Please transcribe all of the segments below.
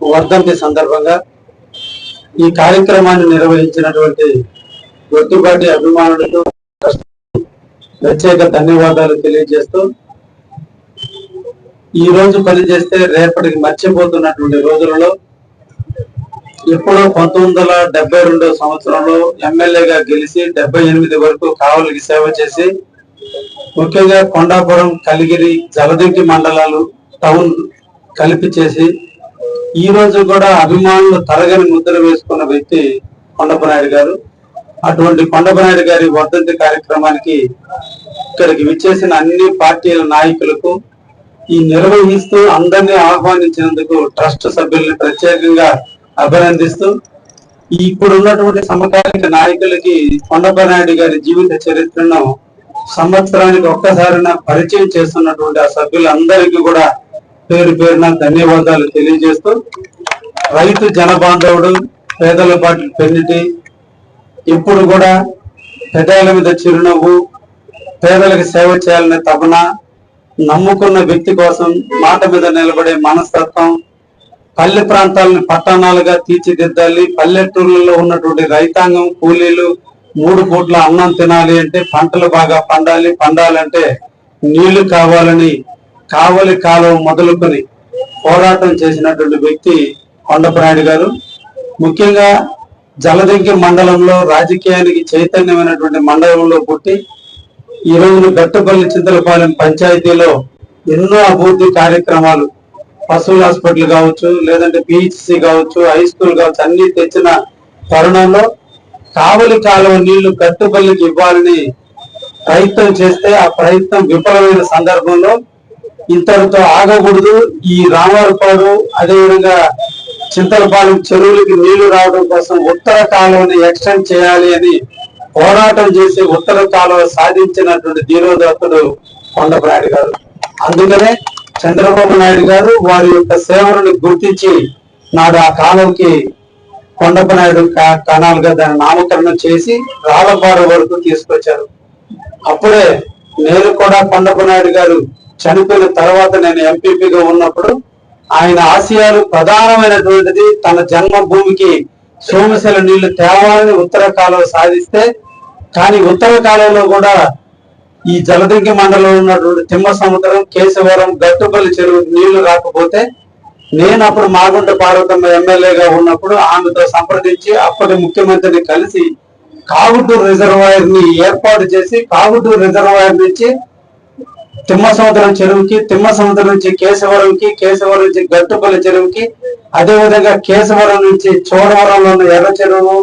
వర్ధంతి సందర్భంగా ఈ కార్యక్రమాన్ని నిర్వహించినటువంటి గొట్టుపాటి అభిమానులకు ప్రత్యేక ధన్యవాదాలు తెలియజేస్తూ ఈ రోజు పనిచేస్తే రేపటికి మర్చిపోతున్నటువంటి రోజులలో ఎప్పుడో పంతొమ్మిది వందల డెబ్బై రెండో సంవత్సరంలో ఎమ్మెల్యేగా గెలిచి డెబ్బై ఎనిమిది వరకు కావలికి సేవ చేసి ముఖ్యంగా కొండాపురం కలిగిరి జలదింకి మండలాలు టౌన్ కలిపి చేసి ఈ రోజు కూడా అభిమానులు తరగని ముద్ర వేసుకున్న వ్యక్తి కొండపనాయుడు గారు. అటువంటి కొండపనాయుడు గారి వర్ధంతి కార్యక్రమానికి ఇక్కడికి విచ్చేసిన అన్ని పార్టీల నాయకులకు ఈ నిర్వహిస్తూ అందరినీ ఆహ్వానించినందుకు ట్రస్ట్ సభ్యుల్ని ప్రత్యేకంగా అభినందిస్తూ ఇప్పుడు ఉన్నటువంటి సమకాలిక నాయకులకి కొండపనాయుడు గారి జీవిత చరిత్రను సంవత్సరానికి ఒక్కసారిన పరిచయం చేస్తున్నటువంటి ఆ సభ్యులందరికీ కూడా పేరు పేరున ధన్యవాదాలు తెలియజేస్తూ రైతు జనబాంధవుడు పేదల పాటి పెన్నిటి ఇప్పుడు కూడా పెదాల మీద చిరునవ్వు పేదలకు సేవ చేయాలనే తపన నమ్ముకున్న వ్యక్తి కోసం మాట మీద నిలబడే మనస్తత్వం పల్లె ప్రాంతాలను పట్టణాలుగా తీర్చిదిద్దాలి పల్లెటూర్లలో ఉన్నటువంటి రైతాంగం కూలీలు మూడు పూట్ల అన్నం తినాలి అంటే పంటలు బాగా పండాలి పండాలంటే నీళ్ళు కావాలని కావలి కాలం మొదలుకొని పోరాటం చేసినటువంటి వ్యక్తి కొండపనాయుడు గారు. ముఖ్యంగా జలదంకి మండలంలో రాజకీయానికి చైతన్యమైనటువంటి మండలంలో పుట్టి ఈ రోజున గట్టుపల్లి చింతలపాలెం పంచాయతీలో ఎన్నో అభివృద్ధి కార్యక్రమాలు పశువుల హాస్పిటల్ కావచ్చు లేదంటే పిహెచ్సి కావచ్చు హై స్కూల్ కావచ్చు అన్ని తెచ్చిన తరుణంలో కావలి కాలువ నీళ్ళు గట్టుపల్లికి ఇవ్వాలని ప్రయత్నం చేస్తే ఆ ప్రయత్నం విఫలమైన సందర్భంలో ఇంతటితో ఆగకూడదు. ఈ రామారపాడు అదేవిధంగా చింతలపాలెం చెరువులకి నీళ్ళు రావడం కోసం ఉత్తర కాలువని ఎక్స్టెండ్ చేయాలి అని పోరాటం చేసి ఉత్తర కాలువ సాధించినటువంటి ధీరోదత్తుడు కొండపనాయుడు గారు. అందుకనే చంద్రబాబు నాయుడు గారు వారి యొక్క సేవలను గుర్తించి నాడు ఆ కాలువకి కొండపనాయుడు కా- దాన్ని దాని నామకరణం చేసి రాళ్ళపాడు వరకు తీసుకొచ్చారు. అప్పుడే నేను కూడా కొండపనాయుడు గారు చనిపోయిన తర్వాత నేను ఎంపీపీగా ఉన్నప్పుడు ఆయన ఆశయాలు ప్రధానమైనటువంటిది తన జన్మభూమికి సోమశిల నీళ్ళు తేవాలని ఉత్తర కాలువ సాధిస్తే కానీ ఉత్తర కాలువలో కూడా ఈ జలదంకి మండలంలో ఉన్నటువంటి తిమ్మ సముద్రం కేశవరం గట్టుపల్లి చెరువు నీళ్ళు రాకపోతే నేను అప్పుడు మాగుంట పార్వతమ్మ ఎమ్మెల్యేగా ఉన్నప్పుడు ఆమెతో సంప్రదించి అప్పటి ముఖ్యమంత్రిని కలిసి కాగుటూరు రిజర్వాయర్ని ఏర్పాటు చేసి కాగుటూరు రిజర్వాయర్ నుంచి తిమ్మ సముద్రం చెరువుకి తిమ్మ సముద్రం నుంచి కేశవరంకి కేశవరం నుంచి గట్టుపల్లి చెరువుకి అదే విధంగా కేశవరం నుంచి చోడవరంలో ఉన్న ఎర్ర చెరువు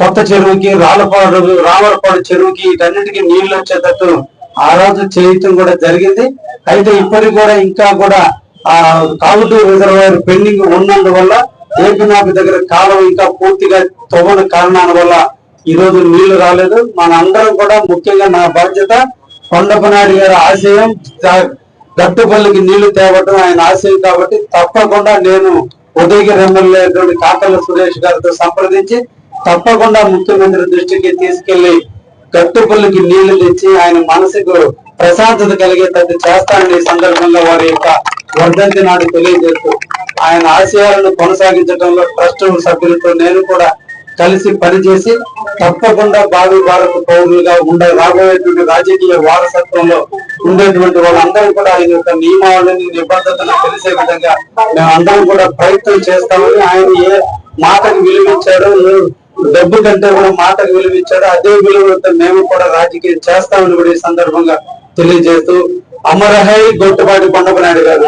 కొత్త చెరువుకి రాళ్ళపాడు రామరపాడు చెరువుకి వీటన్నిటికీ నీళ్ళు వచ్చేటట్టు ఆ రోజు చేయటం కూడా జరిగింది. అయితే ఇప్పటికి కూడా ఇంకా కూడా ఆ కాగుటూరు రిజర్వాయర్ పెండింగ్ ఉన్నందువల్ల ఏపీనాపి దగ్గర కాలం ఇంకా పూర్తిగా తవ్వని కారణాల వల్ల ఈ రోజు నీళ్ళు రాలేదు. మన అందరం కూడా ముఖ్యంగా నా బాధ్యత కొండపనాయుడు గారి ఆశయం గట్టుపల్లికి నీళ్ళు తేవటం ఆయన ఆశయం కాబట్టి తప్పకుండా నేను ఉదయగిరి ఎమ్మెల్యే కాకల సురేష్ గారితో సంప్రదించి తప్పకుండా ముఖ్యమంత్రి దృష్టికి తీసుకెళ్ళి గట్టుపల్లికి నీళ్ళు తెచ్చి ఆయన మనసుకు ప్రశాంతత కలిగేటట్టు చేస్తానని ఈ సందర్భంగా వారి యొక్క వర్ధంతి నాడు తెలియజేస్తూ ఆయన ఆశయాలను కొనసాగించడంలో ట్రస్ట్ సభ్యులతో నేను కూడా కలిసి పనిచేసి తప్పకుండా భావి భారత పౌరులుగా ఉండే రాబోయేటువంటి రాజకీయ వారసత్వంలో ఉండేటువంటి వాళ్ళందరూ కూడా ఆయన యొక్క నియమావళిని నిబద్ధతను తెలిసే విధంగా మేము అందరం కూడా ప్రయత్నం చేస్తామని ఆయన ఏ మాటకు విలువించాడో డబ్బు కంటే కూడా మాటకు విలువించాడో అదే విలువతో మేము కూడా రాజకీయం చేస్తామని కూడా ఈ సందర్భంగా తెలియజేస్తూ అమరహై గొట్టుపాటి కొండపనాయుడు గారు.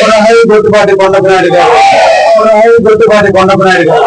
అమరహై గొట్టుపాటి కొండపనాయుడు గారు. అమరహై గొట్టుపాటి కొండపనాయుడు గారు.